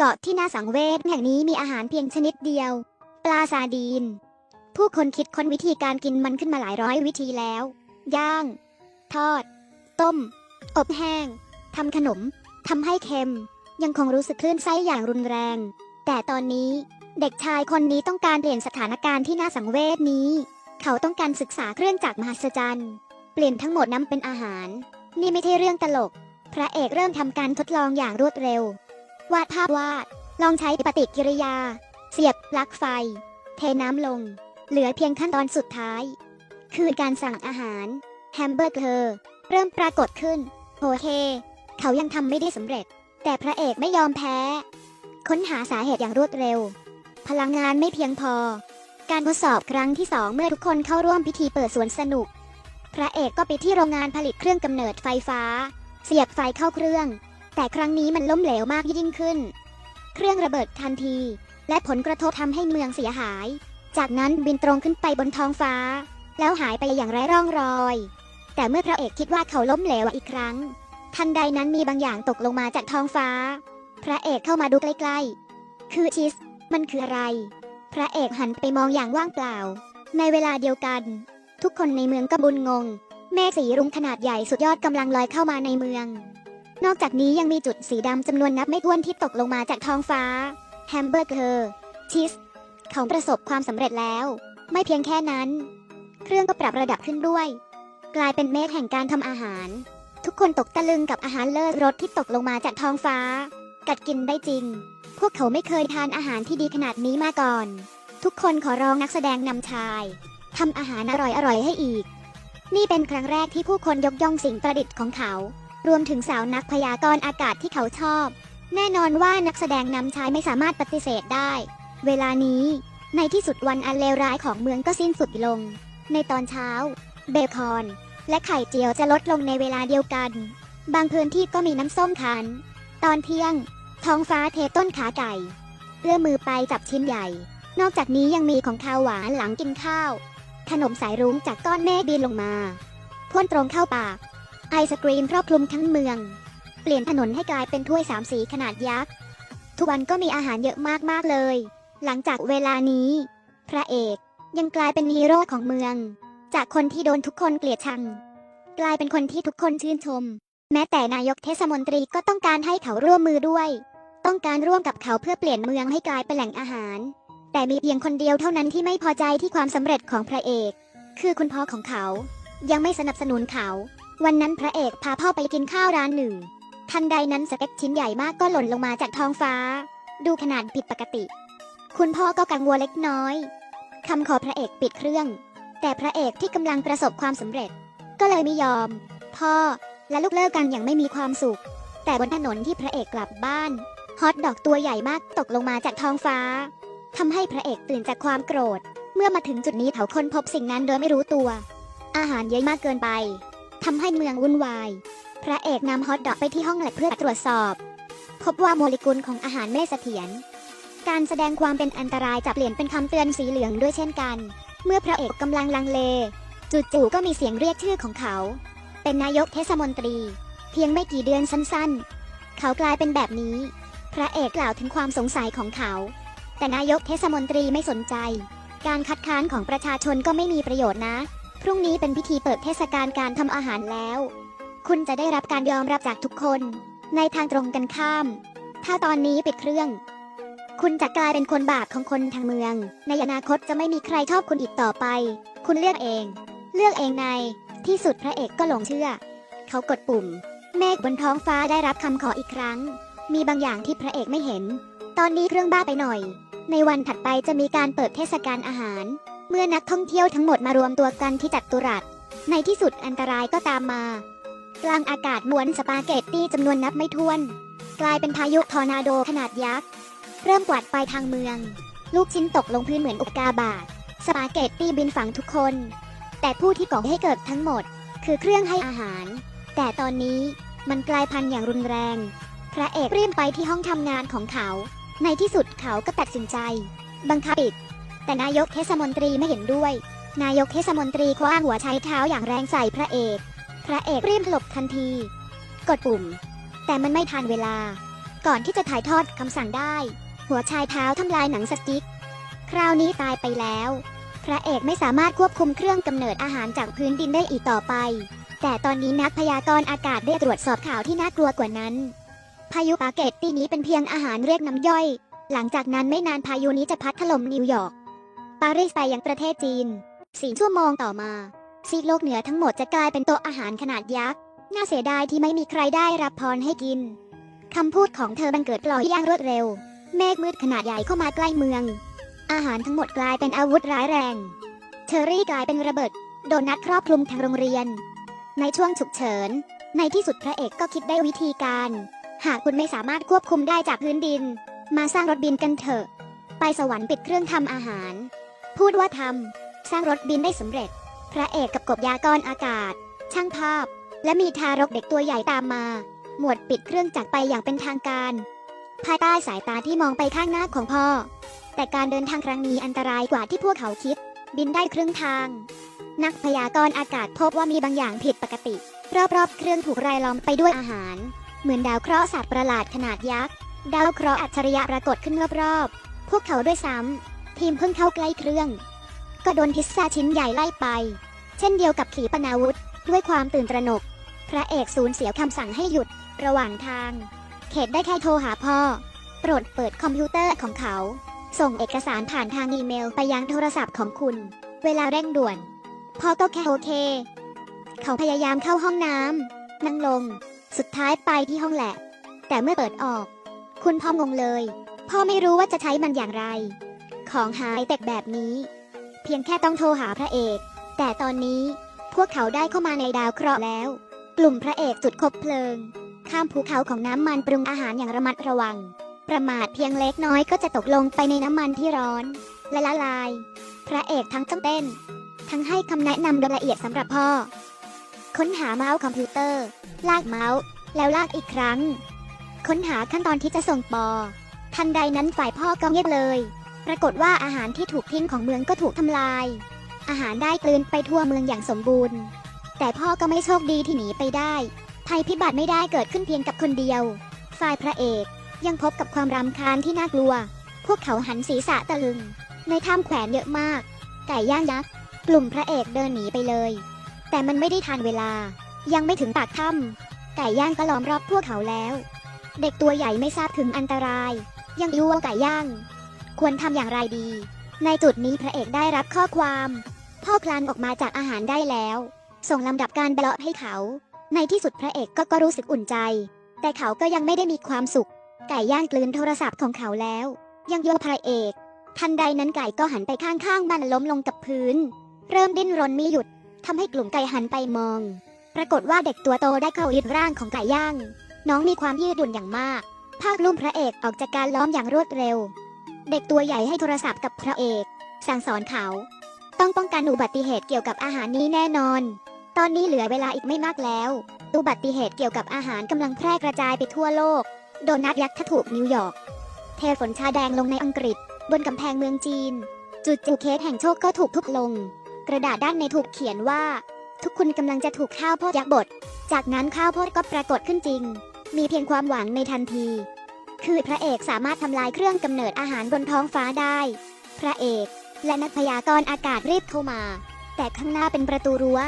เกาะที่น่าสังเวชแห่งนี้มีอาหารเพียงชนิดเดียว ปลาซาดีน ผู้คนคิดค้นวิธีการกินมันขึ้นมาหลายร้อยวิธีแล้ว ย่าง ทอด ต้ม อบแห้งทำขนมทำให้เค็ม ยังคงรู้สึกคลื่นไส้อย่างรุนแรง แต่ตอนนี้เด็กชายคนนี้ต้องการเปลี่ยนสถานการณ์ที่น่าสังเวชนี้ เขาต้องการศึกษาเครื่องจักรมหัศจรรย์ เปลี่ยนทั้งหมดน้ำเป็นอาหาร นี่ไม่ใช่เรื่องตลก พระเอกเริ่มทำการทดลองอย่างรวดเร็ว วาดภาพวาด ลองใช้ปฏิกิริยา เสียบปลั๊กไฟ เทน้ำลง เหลือเพียงขั้นตอนสุดท้าย คือการสั่งอาหาร แฮมเบอร์เกอร์เริ่มปรากฏขึ้นโอเค เขายังทำไม่ได้สำเร็จ แต่พระเอกไม่ยอมแพ้ ค้นหาสาเหตุอย่างรวดเร็ว พลังงานไม่เพียงพอ การทดสอบครั้งที่สองเมื่อทุกคนเข้าร่วมพิธีเปิดสวนสนุก พระเอกก็ไปที่โรงงานผลิตเครื่องกำเนิดไฟฟ้า เสียบไฟเข้าเครื่อง แต่ครั้งนี้มันล้มเหลวมากยิ่งขึ้น เครื่องระเบิดทันที และผลกระทบทำให้เมืองเสียหาย จากนั้นบินตรงขึ้นไปบนท้องฟ้า แล้วหายไปอย่างไร้ร่องรอย แต่เมื่อพระเอกคิดว่าเขาล้มเหลวอีกครั้ง ทันใดนั้นมีบางอย่างตกลงมาจากท้องฟ้า พระเอกเข้ามาดูใกล้ๆ คือชีสมันคืออะไร พระเอกหันไปมองอย่างว่างเปล่า ในเวลาเดียวกัน ทุกคนในเมืองก็บุญงง เมฆสีรุ้งขนาดใหญ่สุดยอดกำลังลอยเข้ามาในเมือง นอกจากนี้ยังมีจุดสีดำจำนวนนับไม่ถ้วนที่ตกลงมาจากท้องฟ้า แฮมเบอร์เกอร์ชีสเขาประสบความสำเร็จแล้ว ไม่เพียงแค่นั้น เครื่องก็ปรับระดับขึ้นด้วย กลายเป็นเมฆแห่งการทำอาหาร ทุกคนตกตะลึงกับอาหารเลิศรสที่ตกลงมาจากท้องฟ้า กัดกินได้จริง พวกเขาไม่เคยทานอาหารที่ดีขนาดนี้มาก่อน ทุกคนขอร้องนักแสดงนำชายทำอาหารอร่อยๆให้อีก นี่เป็นครั้งแรกที่ผู้คนยกย่องสิ่งประดิษฐ์ของเขา รวมถึงสาวนักพยากรณ์อากาศที่เขาชอบ แน่นอนว่านักแสดงนำชายไม่สามารถปฏิเสธได้ เวลานี้ ในที่สุดวันอันเลวร้ายของเมืองก็สิ้นสุดลง ในตอนเช้า เบคอน และไข่เจียวจะลดลงในเวลาเดียวกัน บางพื้นที่ก็มีน้ำส้มคันตอนเที่ยง ท้องฟ้าเทต้นขาไก่เอื้อมมือไปจับชิ้นใหญ่ นอกจากนี้ยังมีของข้าวหวานหลังกินข้าว ขนมสายรุ้งจากก้อนเมฆบินลงมา พ่นตรงเข้าปาก ไอศกรีมครอบคลุมทั้งเมือง เปลี่ยนถนนให้กลายเป็นถ้วยสามสีขนาดยักษ์ ทุกวันก็มีอาหารเยอะมากๆเลย หลังจากเวลานี้ พระเอกยังกลายเป็นฮีโร่ของเมือง จากคนที่โดนทุกคนเกลียดชัง กลายเป็นคนที่ทุกคนชื่นชม แม้แต่นายกเทศมนตรีก็ต้องการให้เขาร่วมมือด้วย ต้องการร่วมกับเขาเพื่อเปลี่ยนเมืองให้กลายเป็นแหล่งอาหาร แต่มีเพียงคนเดียวเท่านั้นที่ไม่พอใจที่ความสำเร็จของพระเอก คือคุณพ่อของเขา ยังไม่สนับสนุนเขา วันนั้นพระเอกพาพ่อไปกินข้าวร้านหนึ่ง ทันใดนั้นสเต็กชิ้นใหญ่มากก็หล่นลงมาจากท้องฟ้า ดูขนาดผิดปกติ คุณพ่อก็กังวลเล็กน้อยคำขอพระเอกปิดเครื่อง แต่พระเอกที่กำลังประสบความสำเร็จ ก็เลยไม่ยอม พ่อและลูกเลิกกันอย่างไม่มีความสุข แต่บนถนนที่พระเอกกลับบ้านฮอตดอกตัวใหญ่มากตกลงมาจากท้องฟ้าทำให้พระเอกตื่นจากความโกรธ เมื่อมาถึงจุดนี้เขาค้นพบสิ่งนั้นโดยไม่รู้ตัว อาหารเยอะมากเกินไป ทำให้เมืองวุ่นวาย พระเอกนำฮอตดอกไปที่ห้องแลบเพื่อตรวจสอบ พบว่าโมเลกุลของอาหารไม่เสถียร การแสดงความเป็นอันตรายจะเปลี่ยนเป็นคำเตือนสีเหลืองด้วยเช่นกัน เมื่อพระเอกกำลังลังเลจู่ๆก็มีเสียงเรียกชื่อของเขา เป็นนายกเทศมนตรี เพียงไม่กี่เดือนสั้นๆ เขากลายเป็นแบบนี้ พระเอกกล่าวถึงความสงสัยของเขา แต่นายกเทศมนตรีไม่สนใจ การคัดค้านของประชาชนก็ไม่มีประโยชน์นะ พรุ่งนี้เป็นพิธีเปิดเทศกาลการทำอาหารแล้ว คุณจะได้รับการยอมรับจากทุกคน ในทางตรงกันข้าม ถ้าตอนนี้ปิดเครื่อง คุณจะกลายเป็นคนบาปของคนทางเมือง ในอนาคตจะไม่มีใครชอบคุณอีกต่อไป คุณเลือกเอง เลือกเองใน ที่สุดพระเอกก็หลงเชื่อ เขากดปุ่ม เมฆบนท้องฟ้าได้รับคำขออีกครั้ง มีบางอย่างที่พระเอกไม่เห็น ตอนนี้เครื่องบ้าไปหน่อย ในวันถัดไปจะมีการเปิดเทศกาลอาหาร เมื่อนักท่องเที่ยวทั้งหมดมารวมตัวกันที่จัตุรัส ในที่สุดอันตรายก็ตามมา กลางอากาศม้วนสปาเกตตี้จำนวนนับไม่ถ้วน กลายเป็นพายุทอร์นาโดขนาดยักษ์ เริ่มกวาดไปทางเมือง ลูกชิ้นตกลงพื้นเหมือนอุกกาบาตสปาเกตตี้บินฝังทุกคน แต่ผู้ที่ก่อให้เกิดทั้งหมด คือเครื่องให้อาหาร แต่ตอนนี้มันกลายพันธุ์อย่างรุนแรง พระเอกรีบไปที่ห้องทำงานของเขา ในที่สุดเขาก็ตัดสินใจ บังคับปิด แต่นายกเทศมนตรีไม่เห็นด้วย นายกเทศมนตรีคว้าหัวใช้เท้าอย่างแรงใส่พระเอก พระเอกรีบหลบทันที กดปุ่ม แต่มันไม่ทันเวลา ก่อนที่จะถ่ายทอดคำสั่งได้ หัวชายเท้าทำลายหนังสติ๊ก คราวนี้ตายไปแล้ว พระเอกไม่สามารถควบคุมเครื่องกำเนิดอาหารจากพื้นดินได้อีกต่อไป แต่ตอนนี้นักพยากรณ์อากาศได้ตรวจสอบข่าวที่น่ากลัวกว่านั้น พายุปาเกตตีนี้เป็นเพียงอาหารเรียกน้ำย่อย หลังจากนั้นไม่นานพายุนี้จะพัดถล่มนิวยอร์ก ปารีสไปยังประเทศจีนสี่ชั่วโมงต่อมา ซีกโลกเหนือทั้งหมดจะกลายเป็นโต๊ะอาหารขนาดยักษ์ น่าเสียดายที่ไม่มีใครได้รับพรให้กิน คำพูดของเธอบังเกิดปล่อยอย่างรวดเร็ว เมฆมืดขนาดใหญ่เข้ามาใกล้เมือง อาหารทั้งหมดกลายเป็นอาวุธร้ายแรง เชอรี่กลายเป็นระเบิด โดนัทครอบคลุมทางโรงเรียน ในช่วงฉุกเฉิน ในที่สุดพระเอกก็คิดได้วิธีการ หากคุณไม่สามารถควบคุมได้จากพื้นดิน มาสร้างรถบินกันเถอะ ไปสวรรค์ปิดเครื่องทำอาหาร พูดว่าทำสร้างรถบินได้สำเร็จ พระเอกกับกบยากรอากาศ ช่างภาพ และมีทารกเด็กตัวใหญ่ตามมา หมวดปิดเครื่องจักรไปอย่างเป็นทางการ ภายใต้สายตาที่มองไปข้างหน้าของพ่อ แต่การเดินทางครั้งนี้อันตรายกว่าที่พวกเขาคิด บินได้ครึ่งทาง นักพยากรณ์อากาศพบว่ามีบางอย่างผิดปกติ รอบๆเครื่องถูกรายล้อมไปด้วยอาหาร เหมือนดาวเคราะห์สัตว์ประหลาดขนาดยักษ์ดาวเคราะห์อัจฉริยะปรากฏขึ้นรอบๆพวกเขาด้วยซ้ำ ทีมเพิ่งเข้าใกล้เครื่อง ก็โดนพิซซ่าชิ้นใหญ่ไล่ไป เช่นเดียวกับขีปนาวุธ ด้วยความตื่นตระหนก พระเอกสูญเสียคำสั่งให้หยุดระหว่างทาง เขตได้แค่โทรหาพ่อ โปรดเปิดคอมพิวเตอร์ของเขา ส่งเอกสารผ่านทางอีเมลไปยังโทรศัพท์ของคุณ เวลาเร่งด่วน พ่อก็แค่โอเค เขาพยายามเข้าห้องน้ำนั่งลง สุดท้ายไปที่ห้องแหละ แต่เมื่อเปิดออก คุณพ่องงเลย พ่อไม่รู้ว่าจะใช้มันอย่างไร ของหายเต็กแบบนี้ เพียงแค่ต้องโทรหาพระเอก แต่ตอนนี้พวกเขาได้เข้ามาในดาวเคราะห์แล้ว กลุ่มพระเอกจุดคบเพลิง ข้ามภูเขาของน้ำมันปรุงอาหารอย่างระมัดระวัง ประมาทเพียงเล็กน้อยก็จะตกลงไปในน้ำมันที่ร้อน และละลาย พระเอกทั้งต้องเต้น ทั้งให้คำแนะนำโดยละเอียดสำหรับพ่อ ค้นหาเมาส์คอมพิวเตอร์ ลากเมาส์แล้วลากอีกครั้ง ค้นหาขั้นตอนที่จะส่งปอทันใดนั้นฝ่ายพ่อก็เงียบเลย ปรากฏว่าอาหารที่ถูกทิ้งของเมืองก็ถูกทำลาย อาหารได้กลืนไปทั่วเมืองอย่างสมบูรณ์ แต่พ่อก็ไม่โชคดีที่หนีไปได้ ภัยพิบัติไม่ได้เกิดขึ้นเพียงกับคนเดียว ฝ่ายพระเอกยังพบกับความรำคาญที่น่ากลัว พวกเขาหันศีรษะตะลึง ในถ้ำแขวนเยอะมาก ไก่ย่างยักษ์ กลุ่มพระเอกเดินหนีไปเลย แต่มันไม่ได้ทันเวลา ยังไม่ถึงปากถ้ำไก่ย่างก็ล้อมรอบพวกเขาแล้ว เด็กตัวใหญ่ไม่ทราบถึงอันตราย ยังรู้ว่าไก่ย่าง ควรทำอย่างไรดี ในจุดนี้พระเอกได้รับข้อความ พ่อคลานออกมาจากอาหารได้แล้ว ส่งลำดับการเบลาะให้เขา ในที่สุดพระเอกก็ก็รู้สึกอุ่นใจ แต่เขาก็ยังไม่ได้มีความสุข ไก่ย่างกลืนโทรศัพท์ของเขาแล้ว ยังโยพระเอก ทันใดนั้นไก่ก็หันไปข้างๆมันล้มลงกับพื้น เริ่มดิ้นรนไม่หยุดทำให้กลุ่มไก่หันไปมอง ปรากฏว่าเด็กตัวโตได้เข้ายึดร่างของไก่ย่าง น้องมีความยืดหยุ่นอย่างมาก ภาคลุ่มพระเอกออกจากการล้อมอย่างรวดเร็ว เด็กตัวใหญ่ให้โทรศัพท์กับพระเอก สั่งสอนเขา ต้องป้องกันอุบัติเหตุเกี่ยวกับอาหารนี้แน่นอน ตอนนี้เหลือเวลาอีกไม่มากแล้ว อุบัติเหตุเกี่ยวกับอาหารกำลังแพร่กระจายไปทั่วโลก โดนัทยักษ์ถถูกนิวยอร์ก เทฝนชาแดงลงในอังกฤษ บนกำแพงเมืองจีน จุดจูเคสแห่งโชคก็ถูกทุบลง กระดาษด้านในถูกเขียนว่า ทุกคุณกำลังจะถูกข้าวโพดยักษ์บด จากนั้นข้าวโพดก็ปรากฏขึ้นจริง มีเพียงความหวังในทันที คือพระเอกสามารถทำลายเครื่องกำเนิดอาหารบนท้องฟ้าได้ พระเอกและนักพยากรณ์อากาศรีบเข้ามา แต่ข้างหน้าเป็นประตูรั้ว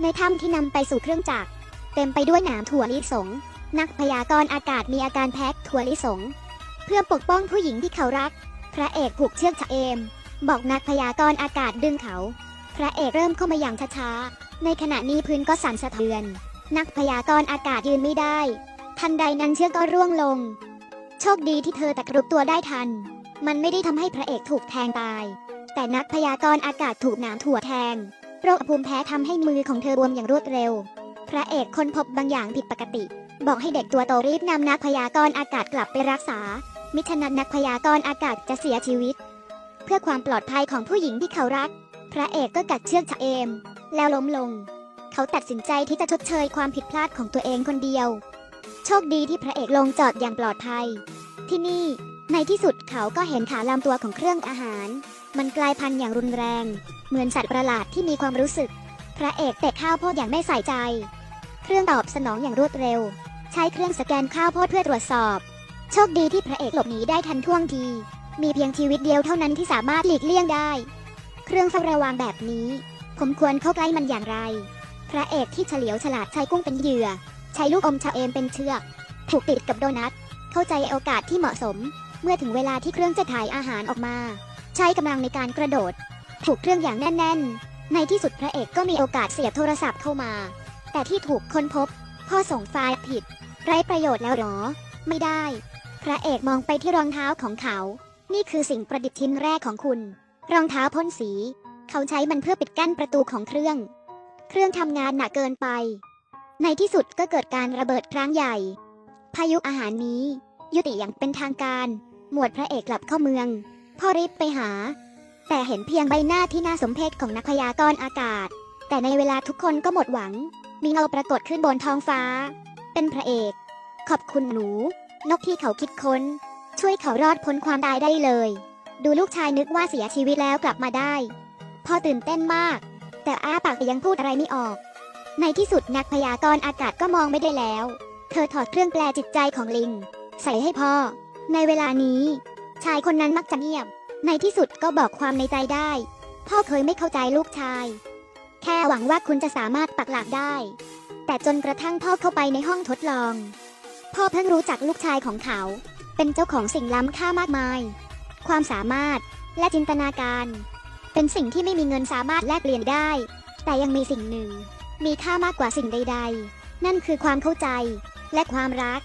ในถ้ำที่นำไปสู่เครื่องจักร เต็มไปด้วยหนามถั่วลิสง นักพยากรณ์อากาศมีอาการแพ้ถั่วลิสง เพื่อปกป้องผู้หญิงที่เขารัก พระเอกผูกเชือกชะเอม บอกนักพยากรณ์อากาศดึงเขา พระเอกเริ่มเข้ามาอย่างช้าๆ ในขณะนี้พื้นก็สั่นสะเทือน นักพยากรณ์อากาศยืนไม่ได้ ทันใดนั้นเชือกก็ร่วงลง ชคดีที่เธอตะกรุบตัวได้ทัน มันไม่ได้ทำให้พระเอกถูกแทงตาย แต่นักพยากรณ์อากาศถูกหนามถั่วแทง โรคภูมิแพ้ทำให้มือของเธอบวมอย่างรวดเร็ว พระเอกค้นพบบางอย่างผิดปกติ บอกให้เด็กตัวโตรีบนำนักพยากรณ์อากาศกลับไปรักษา มิฉะนั้นนักพยากรณ์อากาศจะเสียชีวิต เพื่อความปลอดภัยของผู้หญิงที่เขารัก พระเอกก็กัดเชือกชะเอม แล้วล้มลง เขาตัดสินใจที่จะชดเชยความผิดพลาดของตัวเองคนเดียว โชคดีที่พระเอกลงจอดอย่างปลอดภัย ที่นี่ ในที่สุดเขาก็เห็นขาลำตัวของเครื่องอาหาร มันกลายพันธุ์อย่างรุนแรง เหมือนสัตว์ประหลาดที่มีความรู้สึก พระเอกเตะข้าวโพดอย่างไม่ใส่ใจ เครื่องตอบสนองอย่างรวดเร็ว ใช้เครื่องสแกนข้าวโพดเพื่อตรวจสอบ โชคดีที่พระเอกหลบหนีได้ทันท่วงที มีเพียงชีวิตเดียวเท่านั้นที่สามารถหลีกเลี่ยงได้ เครื่องเฝ้าระวังแบบนี้ ผมควรเข้าใกล้มันอย่างไร พระเอกที่เฉลียวฉลาดใช้กุ้งเป็นเหยื่อ ใช้ลูกอมชาเอมเป็นเชือก ผูกติดกับโดนัท เข้าใจโอกาสที่เหมาะสม เมื่อถึงเวลาที่เครื่องจะถ่ายอาหารออกมา ใช้กำลังในการกระโดด ถูกเครื่องอย่างแน่น ๆ ในที่สุดพระเอกก็มีโอกาสเสียบโทรศัพท์เข้ามา แต่ที่ถูกค้นพบพ่อส่งไฟล์ผิด ไร้ประโยชน์แล้วหรอ ไม่ได้ พระเอกมองไปที่รองเท้าของเขา นี่คือสิ่งประดิษฐ์ชิ้นแรกของคุณ รองเท้าพ่นสี เขาใช้มันเพื่อปิดกั้นประตูของเครื่อง เครื่องทำงานหนักเกินไป ในที่สุดก็เกิดการระเบิดครั้งใหญ่ พายุอาหารนี้ ยุติอย่างเป็นทางการ หมวดพระเอกกลับเข้าเมือง พ่อรีบไปหา แต่เห็นเพียงใบหน้าที่น่าสมเพชของนักพยากรณ์อากาศ แต่ในเวลาทุกคนก็หมดหวัง มีเงาปรากฏขึ้นบนท้องฟ้า เป็นพระเอก ขอบคุณหนู นกที่เขาคิดค้น ช่วยเขารอดพ้นความตายได้เลย ดูลูกชายนึกว่าเสียชีวิตแล้วกลับมาได้ พ่อตื่นเต้นมาก แต่อ้าปากยังพูดอะไรไม่ออก ในที่สุดนักพยากรณ์อากาศก็มองไม่ได้แล้ว เธอถอดเครื่องแปลจิตใจของลิง ใส่ให้พ่อ ในเวลานี้ ชายคนนั้นมักจะเงียบ ในที่สุดก็บอกความในใจได้ พ่อเคยไม่เข้าใจลูกชาย แค่หวังว่าคุณจะสามารถปักหลักได้ แต่จนกระทั่งพ่อเข้าไปในห้องทดลอง พ่อเพิ่งรู้จักลูกชายของเขา เป็นเจ้าของสิ่งล้ำค่ามากมาย ความสามารถและจินตนาการ เป็นสิ่งที่ไม่มีเงินสามารถแลกเปลี่ยนได้ แต่ยังมีสิ่งหนึ่ง มีค่ามากกว่าสิ่งใด ๆ นั่นคือความเข้าใจ และความรัก